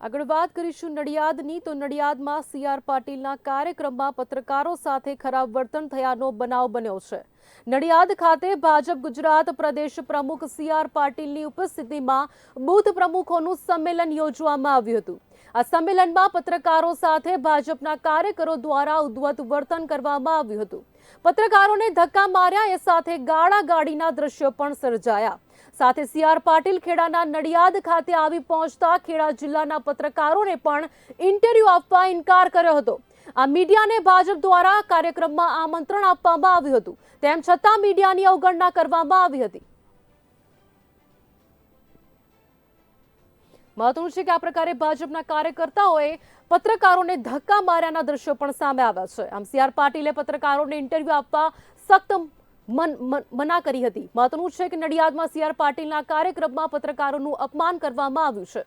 આગળ વાત કરીશું નડિયાદની. તો નડિયાદમાં સીઆર પાટીલના કાર્યક્રમમાં પત્રકારો સાથે ખરાબ વર્તન થયાનો બનાવ બન્યો છે. નડિયાદ ખાતે ભાજપ ગુજરાત પ્રદેશ પ્રમુખ સીઆર પાટીલની ઉપસ્થિતિમાં બુથ પ્રમુખોનું સંમેલન યોજવામાં આવ્યું હતું. આ સંમેલનમાં પત્રકારો સાથે ભાજપના કાર્યકરો દ્વારા ઉદ્વત વર્તન કરવામાં આવ્યું હતું. પત્રકારોને ધક્કા માર્યા, એ સાથે ગાળા ગાડીના દ્રશ્યો પણ સર્જાયા. સાથે સીઆર પાટીલ ખેડાના નડિયાદ ખાતે આવી પહોંચતા ખેડા જિલ્લાના પત્રકારોને પણ ઇન્ટરવ્યૂ આપવા ઇનકાર કર્યો હતો. આ મીડિયાને ભાજપ દ્વારા કાર્યક્રમમાં આમંત્રણ આપવામાં આવ્યું હતું. તેમ છતાં મીડિયાની અવગણના કરવામાં આવી હતી. મહત્વનું છે કે આ પ્રકારે ભાજપના કાર્યકર્તાઓએ પત્રકારોને ધક્કા માર્યાના દ્રશ્યો પણ સામે આવ્યા છે. આમ સી આર પાટીલે પત્રકારોને ઇન્ટરવ્યૂ આપવા સખ્ત મના કરી હતી. મહત્વનું છે કે નડિયાદમાં સી આર પાટીલના કાર્યક્રમમાં પત્રકારોનું અપમાન કરવામાં આવ્યું છે.